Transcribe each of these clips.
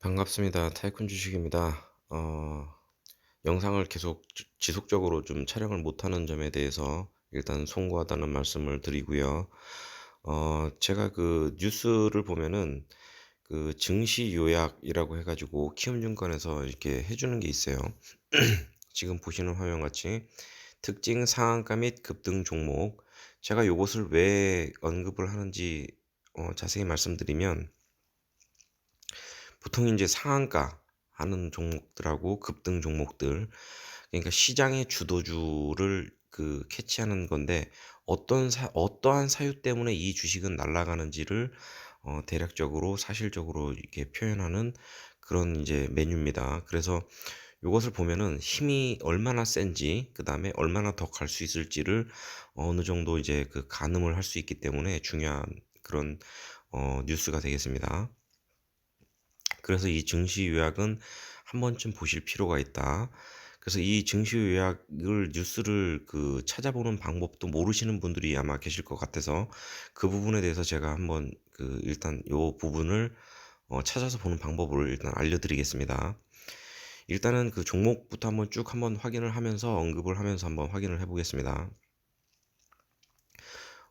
반갑습니다. 타이쿤 주식입니다. 어, 영상을 계속 지- 지속적으로 좀 촬영을 못하는 점에 대해서 일단 송구하다는 말씀을 드리고요. 어, 제가 그 뉴스를 보면은 그 증시 요약이라고 해가지고 키움증권에서 이렇게 해주는 게 있어요. 지금 보시는 화면 같이 특징 상한가 및 급등 종목. 제가 요것을 왜 언급을 하는지 어, 자세히 말씀드리면 보통 이제 상한가 하는 종목들하고 급등 종목들 그러니까 시장의 주도주를 그 캐치하는 건데 어떤 사, 어떠한 사유 때문에 이 주식은 날아가는지를 어, 대략적으로 사실적으로 이렇게 표현하는 그런 이제 메뉴입니다. 그래서 이것을 보면은 힘이 얼마나 센지 그 다음에 얼마나 더 갈 수 있을지를 어느 정도 이제 그 가늠을 할 수 있기 때문에 중요한 그런 어, 뉴스가 되겠습니다. 그래서 이 증시 요약은 한 번쯤 보실 필요가 있다. 그래서 이 증시 요약을 뉴스를 그 찾아보는 방법도 모르시는 분들이 아마 계실 것 같아서 그 부분에 대해서 제가 한번 그 일단 요 부분을 어 찾아서 보는 방법을 일단 알려드리겠습니다. 일단은 그 종목부터 한번 쭉 한번 확인을 하면서 언급을 하면서 한번 확인을 해보겠습니다.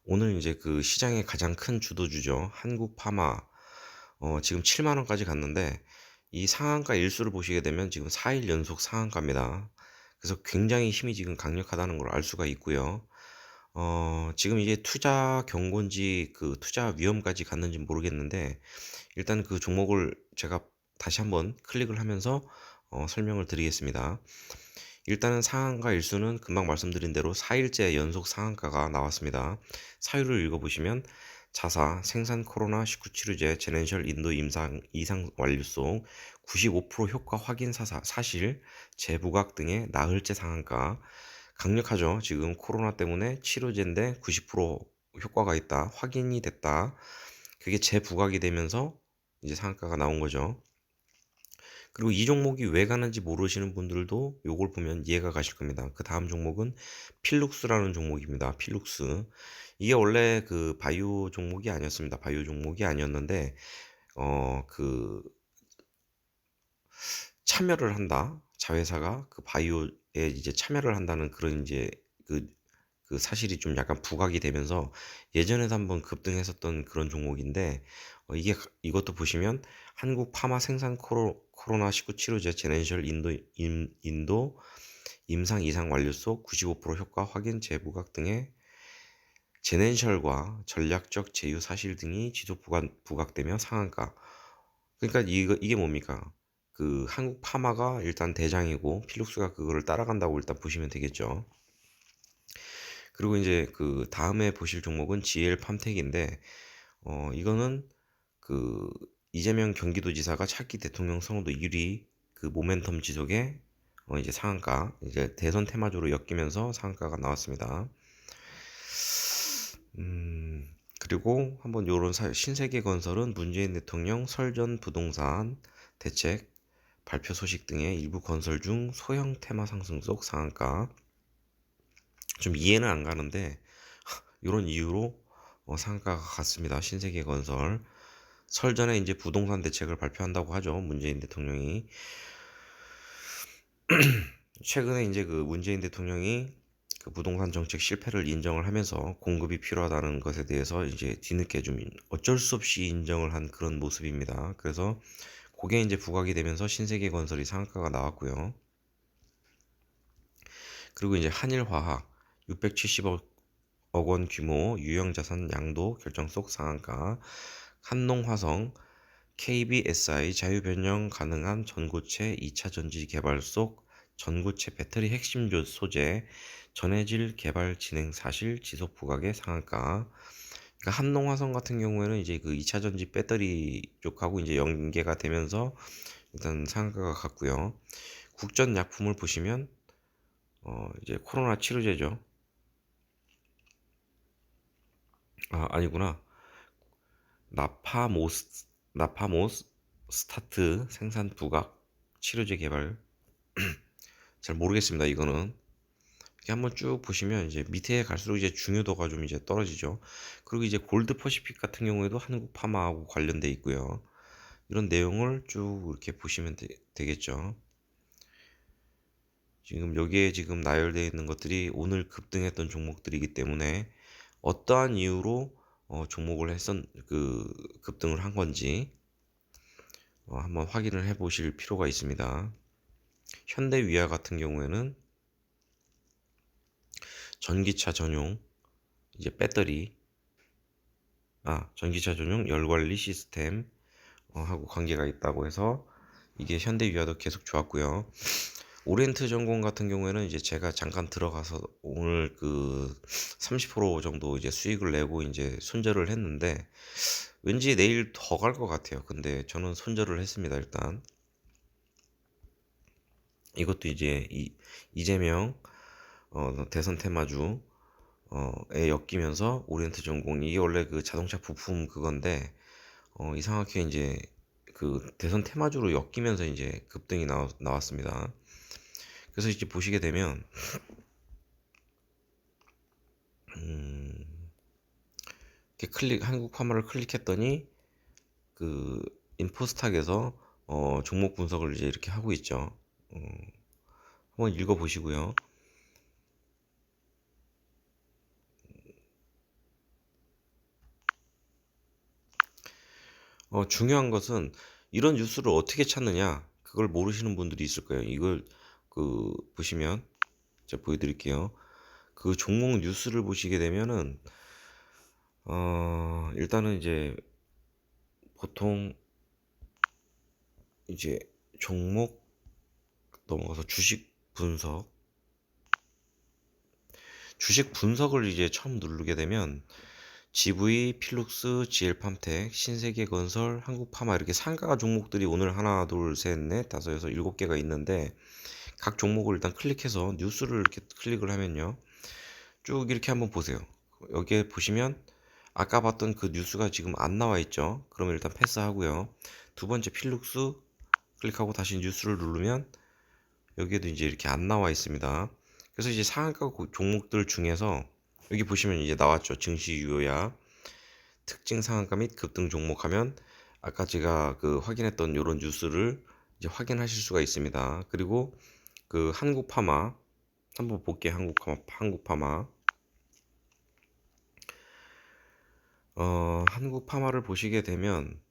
오늘 이제 그 시장의 가장 큰 주도주죠. 한국 파마 어, 지금 7만 원까지 갔는데 이 상한가 일수를 보시게 되면 지금 4일 연속 상한가입니다. 그래서 굉장히 힘이 지금 강력하다는 걸 알 수가 있고요. 어, 지금 이게 투자 경고인지 그 투자 위험까지 갔는지 모르겠는데 일단 그 종목을 제가 다시 한번 클릭을 하면서 어, 설명을 드리겠습니다. 일단은 상한가 일수는 금방 말씀드린 대로 4일째 연속 상한가가 나왔습니다. 사유를 읽어보시면 자사, 생산 코로나 19 치료제, 제넨셜 인도 임상 이상 완료성, 95% 효과 확인 사사, 사실, 재부각 등의 나흘째 상한가. 강력하죠. 지금 코로나 때문에 치료제인데 90% 효과가 있다. 확인이 됐다. 그게 재부각이 되면서 이제 상한가가 나온 거죠. 그리고 이 종목이 왜 가는지 모르시는 분들도 요걸 보면 이해가 가실 겁니다. 그 다음 종목은 필룩스라는 종목입니다. 필룩스. 이게 원래 그 바이오 종목이 아니었습니다. 바이오 종목이 아니었는데, 어, 그, 참여를 한다. 자회사가 그 바이오에 이제 참여를 한다는 그런 이제 그, 그 사실이 좀 약간 부각이 되면서 예전에도 한번 급등했었던 그런 종목인데, 어, 이게, 이것도 보시면 한국 파마 생산 코로, 코로나19 치료제 제넨셜 인도, 임, 인도 임상 이상 완료소 95% 효과 확인 재부각 등의 제넨셜과 전략적 제휴 사실 등이 지속 부각, 부각되며 상한가. 그러니까 이거, 이게 뭡니까? 그 한국 파마가 일단 대장이고 필룩스가 그거를 따라간다고 일단 보시면 되겠죠. 그리고 이제 그 다음에 보실 종목은 GL 팜텍인데 어 이거는 그 이재명 경기도지사가 차기 대통령 선거도 1위 그 모멘텀 지속에 어 이제 상한가 이제 대선 테마주로 엮이면서 상한가가 나왔습니다. 음 그리고 한번 요런 사, 신세계 건설은 문재인 대통령 설전 부동산 대책 발표 소식 등의 일부 건설 중 소형 테마 상승 속 상한가 좀 이해는 안 가는데 이런 이유로 어, 상한가가 갔습니다. 신세계 건설 설 전에 이제 부동산 대책을 발표한다고 하죠. 문재인 대통령이 최근에 이제 그 문재인 대통령이 그 부동산 정책 실패를 인정을 하면서 공급이 필요하다는 것에 대해서 이제 뒤늦게 좀 어쩔 수 없이 인정을 한 그런 모습입니다. 그래서 그게 이제 부각이 되면서 신세계 건설이 상한가가 나왔고요. 그리고 이제 한일화학 670억 원 규모 유형자산 양도 결정 속 상한가 한농화성 KBSI 자유변형 가능한 전고체 2차 전지 개발 속 전고체 배터리 핵심 소재 전해질 개발 진행 사실 지속 부각의 상한가 그러니까 한농화성 같은 경우에는 이제 그 2차 전지 배터리 쪽하고 이제 연계가 되면서 일단 상한가가 갔고요. 국전 약품을 보시면 어 이제 코로나 치료제죠. 아 아니구나. 나파모스 나파모스 스타트 생산 부각 치료제 개발 잘 모르겠습니다. 이거는 이렇게 한번 쭉 보시면 이제 밑에 갈수록 이제 중요도가 좀 이제 떨어지죠. 그리고 이제 골드 퍼시픽 같은 경우에도 한국 파마하고 관련돼 있고요. 이런 내용을 쭉 이렇게 보시면 되, 되겠죠. 지금 여기에 지금 나열되어 있는 것들이 오늘 급등했던 종목들이기 때문에 어떠한 이유로 어, 종목을 했었 그 급등을 한 건지 어, 한번 확인을 해 보실 필요가 있습니다. 현대위아 같은 경우에는 전기차 전용 이제 배터리 아 전기차 전용 열관리 시스템 어, 하고 관계가 있다고 해서 이게 현대위아도 계속 좋았고요. 오리엔트 전공 같은 경우에는 이제 제가 잠깐 들어가서 오늘 그 30% 정도 이제 수익을 내고 이제 손절을 했는데 왠지 내일 더 갈 것 같아요. 근데 저는 손절을 했습니다. 일단 이것도 이제 이, 이재명 어, 대선 테마주 어에 엮이면서 오리엔트 전공 이게 원래 그 자동차 부품 그건데 어, 이상하게 이제 그 대선 테마주로 엮이면서 이제 급등이 나왔, 나왔습니다. 그래서 이제 보시게 되면 음, 이렇게 클릭 한국 파마를 클릭했더니 그 인포스탁에서 어, 종목 분석을 이제 이렇게 하고 있죠. 어, 한번 읽어 보시고요. 어, 중요한 것은 이런 뉴스를 어떻게 찾느냐 그걸 모르시는 분들이 있을 거예요. 이걸 그 보시면 제가 보여드릴게요. 그 종목 뉴스를 보시게 되면은 어 일단은 이제 보통 이제 종목 넘어가서 주식 분석 주식 분석을 이제 처음 누르게 되면 GV, 필룩스, GL팜텍, 신세계건설, 한국파마 이렇게 상가 종목들이 오늘 하나, 둘, 셋, 넷, 다섯, 여섯, 일곱 개가 있는데 각 종목을 일단 클릭해서 뉴스를 이렇게 클릭을 하면요. 쭉 이렇게 한번 보세요. 여기에 보시면 아까 봤던 그 뉴스가 지금 안 나와 있죠. 그러면 일단 패스하고요. 두 번째 필룩스 클릭하고 다시 뉴스를 누르면 여기에도 이제 이렇게 안 나와 있습니다. 그래서 이제 상한가 종목들 중에서 여기 보시면 이제 나왔죠. 증시 유효야 특징 상한가 및 급등 종목 하면 아까 제가 그 확인했던 이런 뉴스를 이제 확인하실 수가 있습니다. 그리고 그 한국 파마 한번 볼게요. 한국 파마 한국 파마 어, 한국 파마를 보시게 되면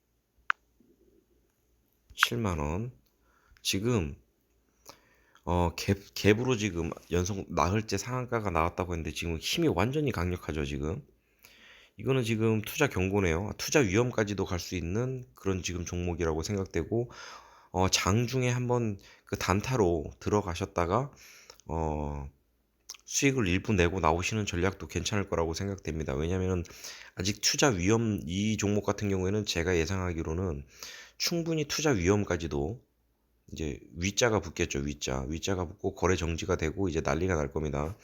7만 원 지금 어, 갭, 갭으로 지금 연속 나흘째 상한가가 나왔다고 했는데 지금 힘이 완전히 강력하죠, 지금. 이거는 지금 투자 경고네요. 투자 위험까지도 갈 수 있는 그런 지금 종목이라고 생각되고, 어, 장중에 한번 그 단타로 들어가셨다가, 어, 수익을 일부 내고 나오시는 전략도 괜찮을 거라고 생각됩니다. 왜냐하면 아직 투자 위험, 이 종목 같은 경우에는 제가 예상하기로는 충분히 투자 위험까지도 이제 위자가 붙겠죠 위자. 위자가 붙고 거래 정지가 되고 이제 난리가 날 겁니다.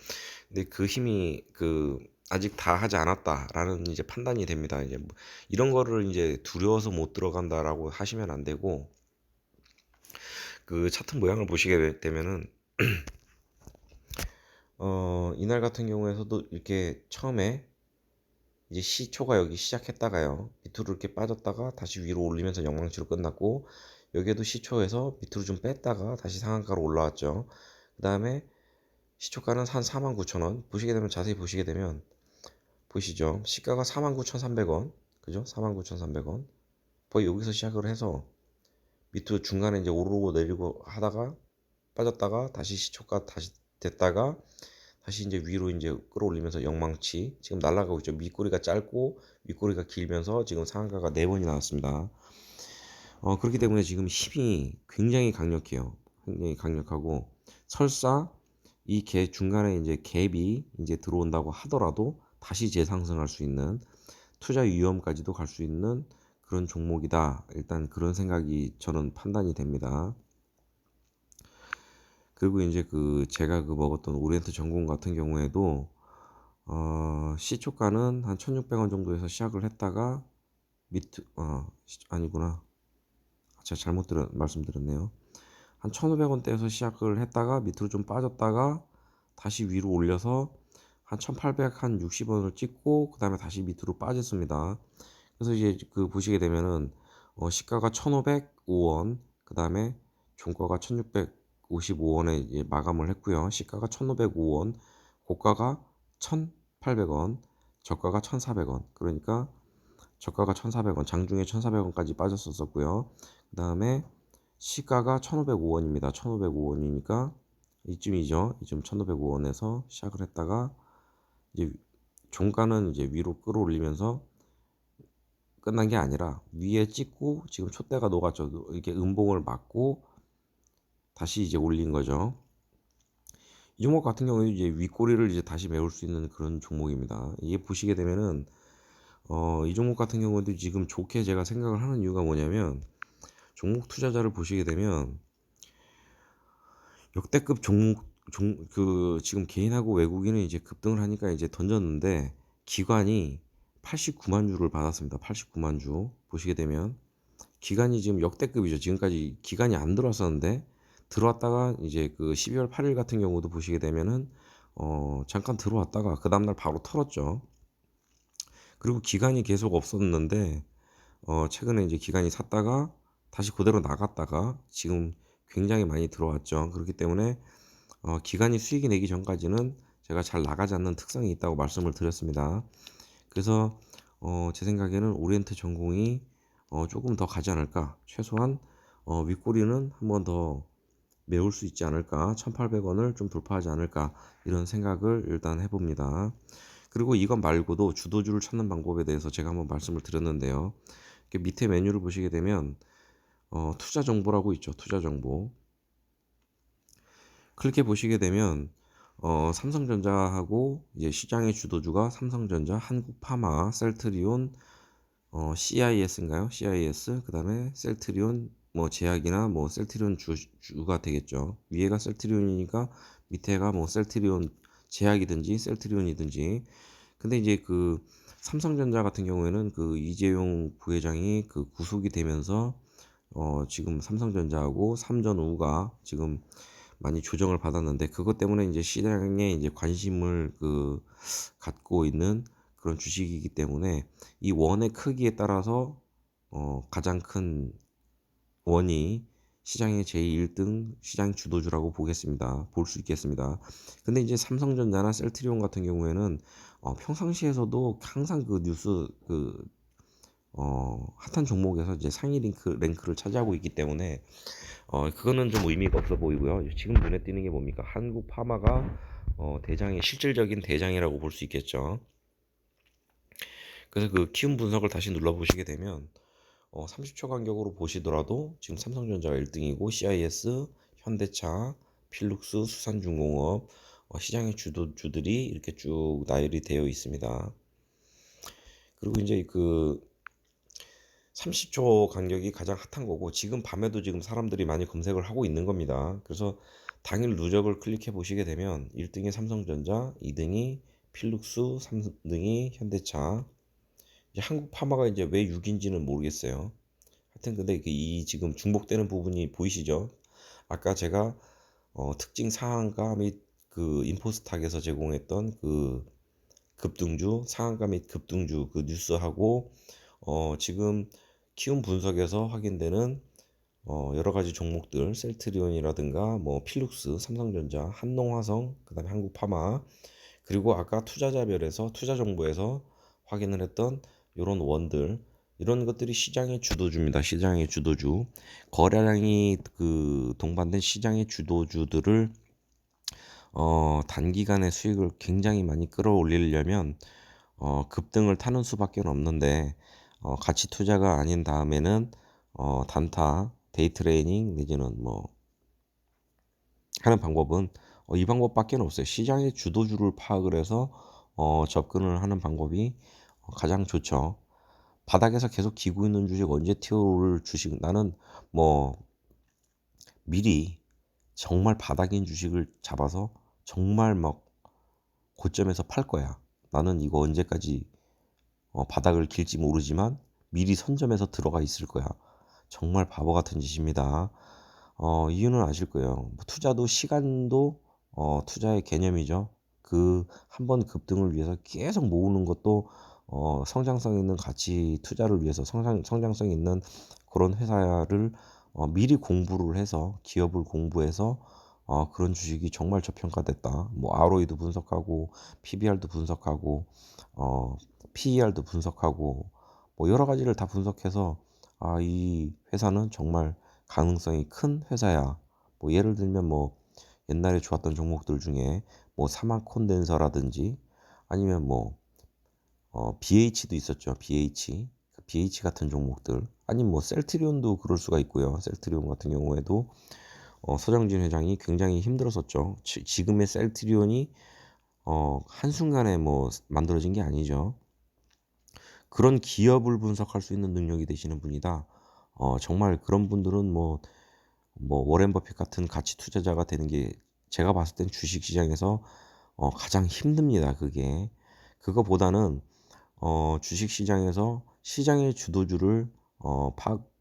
근데 그 힘이 그 아직 다 하지 않았다라는 이제 판단이 됩니다. 이제 뭐 이런 거를 이제 두려워서 못 들어간다라고 하시면 안 되고 그 차트 모양을 보시게 되면은 어 이날 같은 경우에서도 이렇게 처음에 이제 시초가 여기 시작했다가요 밑으로 이렇게 빠졌다가 다시 위로 올리면서 영망치로 끝났고 여기에도 시초에서 밑으로 좀 뺐다가 다시 상한가로 올라왔죠. 그 다음에 시초가는 한 49,000원. 보시게 되면 자세히 보시게 되면 보시죠. 시가가 49,300원. 그죠? 49,300원. 거의 여기서 시작을 해서 밑으로 중간에 이제 오르고 내리고 하다가 빠졌다가 다시 시초가 다시 됐다가 다시 이제 위로 이제 끌어올리면서 영망치 지금 날아가고 있죠. 밑꼬리가 짧고 윗꼬리가 길면서 지금 상한가가 네 번이 나왔습니다. 어, 그렇기 때문에 지금 힘이 굉장히 강력해요. 굉장히 강력하고 설사 이 개 중간에 이제 갭이 이제 들어온다고 하더라도 다시 재상승할 수 있는 투자 위험까지도 갈 수 있는 그런 종목이다. 일단 그런 생각이 저는 판단이 됩니다. 그리고 이제 그 제가 그 먹었던 오리엔트 전공 같은 경우에도 어, 시초가는 한 1,600원 정도에서 시작을 했다가 밑, 어, 아니구나. 제가 잘못 들어, 말씀드렸네요. 한 1,500원대에서 시작을 했다가 밑으로 좀 빠졌다가 다시 위로 올려서 한 1,860원을 찍고 그 다음에 다시 밑으로 빠졌습니다. 그래서 이제 그 보시게 되면은 어 시가가 1,505원 그 다음에 종가가 1,655원에 이제 마감을 했고요. 시가가 1,505원, 고가가 1,800원, 저가가 1,400원. 그러니까 저가가 1,400원, 장중에 1,400원까지 빠졌었었고요. 그 다음에 시가가 1,505원입니다. 1,505원이니까 이쯤이죠. 이쯤 1,505원에서 시작을 했다가 이제 종가는 이제 위로 끌어올리면서 끝난 게 아니라 위에 찍고 지금 촛대가 녹았죠. 이렇게 음봉을 맞고 다시 이제 올린 거죠. 이 종목 같은 경우에 이제 윗꼬리를 이제 다시 메울 수 있는 그런 종목입니다. 이게 보시게 되면은 어, 이 종목 같은 경우도 지금 좋게 제가 생각을 하는 이유가 뭐냐면 종목 투자자를 보시게 되면 역대급 종목 종, 그 지금 개인하고 외국인은 이제 급등을 하니까 이제 던졌는데 기관이 89만 주를 받았습니다. 89만 주 보시게 되면 기간이 지금 역대급이죠. 지금까지 기간이 안 들어왔었는데 들어왔다가 이제 그 12월 8일 같은 경우도 보시게 되면은 어 잠깐 들어왔다가 그 다음날 바로 털었죠. 그리고 기간이 계속 없었는데 어 최근에 이제 기간이 샀다가 다시 그대로 나갔다가 지금 굉장히 많이 들어왔죠. 그렇기 때문에 어 기간이 수익이 내기 전까지는 제가 잘 나가지 않는 특성이 있다고 말씀을 드렸습니다. 그래서 어 제 생각에는 오리엔트 전공이 어 조금 더 가지 않을까. 최소한 어 윗꼬리는 한 번 더 메울 수 있지 않을까. 1,800원을 좀 돌파하지 않을까. 이런 생각을 일단 해 봅니다. 그리고 이것 말고도 주도주를 찾는 방법에 대해서 제가 한번 말씀을 드렸는데요. 밑에 메뉴를 보시게 되면 어 투자 정보라고 있죠. 투자 정보. 클릭해 보시게 되면 어 삼성전자하고 이제 시장의 주도주가 삼성전자, 한국파마, 셀트리온, 어 CIS인가요? CIS 그다음에 셀트리온 뭐 제약이나 뭐 셀트리온 주, 주가 되겠죠. 위에가 셀트리온이니까 밑에가 뭐 셀트리온 제약이든지 셀트리온이든지 근데 이제 그 삼성전자 같은 경우에는 그 이재용 부회장이 그 구속이 되면서 어 지금 삼성전자하고 삼전우가 지금 많이 조정을 받았는데 그것 때문에 이제 시장에 이제 관심을 그 갖고 있는 그런 주식이기 때문에 이 원의 크기에 따라서 어 가장 큰 원이 시장의 제1등 시장 주도주라고 보겠습니다. 볼 수 있겠습니다. 근데 이제 삼성전자나 셀트리온 같은 경우에는 어 평상시에서도 항상 그 뉴스 그 어, 핫한 종목에서 이제 상위 랭크, 랭크를 차지하고 있기 때문에 어, 그거는 좀 의미가 없어 보이고요. 지금 눈에 띄는 게 뭡니까? 한국 파마가 어, 대장의 실질적인 대장이라고 볼 수 있겠죠. 그래서 그 키움 분석을 다시 눌러보시게 되면 어, 30초 간격으로 보시더라도 지금 삼성전자가 1등이고 CIS, 현대차, 필룩스, 수산중공업 어, 시장의 주도주들이 이렇게 쭉 나열이 되어 있습니다. 그리고 이제 그 30초 간격이 가장 핫한 거고 지금 밤에도 지금 사람들이 많이 검색을 하고 있는 겁니다. 그래서 당일 누적을 클릭해 보시게 되면 1등이 삼성전자, 2등이 필룩스, 3등이 현대차. 이제 한국 파마가 이제 왜 6인지는 모르겠어요. 하여튼 근데 이 지금 중복되는 부분이 보이시죠? 아까 제가 어, 특징 상한가 및 그 인포스탁에서 제공했던 그 급등주, 상한가 및 급등주 그 뉴스하고 어, 지금 키움 분석에서 확인되는 어, 여러 가지 종목들, 셀트리온이라든가 뭐 필룩스, 삼성전자, 한농화성, 그다음에 한국파마 그리고 아까 투자자별에서 투자 정보에서 확인을 했던 이런 원들 이런 것들이 시장의 주도주입니다. 시장의 주도주 거래량이 그 동반된 시장의 주도주들을 어, 단기간에 수익을 굉장히 많이 끌어올리려면 어, 급등을 타는 수밖에 없는데 어, 가치 투자가 아닌 다음에는 어, 단타, 데이 트레이닝 내지는 뭐 하는 방법은 어, 이 방법밖에 없어요. 시장의 주도주를 파악을 해서 어, 접근을 하는 방법이 어, 가장 좋죠. 바닥에서 계속 기고 있는 주식 언제 튀어오를 주식 나는 뭐 미리 정말 바닥인 주식을 잡아서 정말 막 고점에서 팔 거야. 나는 이거 언제까지 어, 바닥을 길지 모르지만 미리 선점해서 들어가 있을 거야. 정말 바보 같은 짓입니다. 어, 이유는 아실 거예요. 뭐 투자도 시간도 어, 투자의 개념이죠. 그 한 번 급등을 위해서 계속 모으는 것도 어, 성장성 있는 가치 투자를 위해서 성장, 성장성 있는 그런 회사를 어 미리 공부를 해서 기업을 공부해서 어 그런 주식이 정말 저평가됐다. 뭐 ROE도 분석하고 PBR도 분석하고 어 PER도 분석하고 뭐 여러 가지를 다 분석해서 '아 이 회사는 정말 가능성이 큰 회사야.' 뭐 예를 들면 뭐 옛날에 좋았던 종목들 중에 뭐 사막 콘덴서라든지 아니면 뭐 어 BH도 있었죠. BH. 그 BH 같은 종목들 아니면 뭐 셀트리온도 그럴 수가 있고요. 셀트리온 같은 경우에도 어 서정진 회장이 굉장히 힘들었었죠. 지 지금의 셀트리온이 어 한순간에 뭐 만들어진 게 아니죠. 그런 기업을 분석할 수 있는 능력이 되시는 분이다. 어 정말 그런 분들은 뭐 뭐 워렌 버핏 같은 가치 투자자가 되는 게 제가 봤을 땐 주식 시장에서 어 가장 힘듭니다 그게. 그거보다는 어 주식 시장에서 시장의 주도주를 어 파악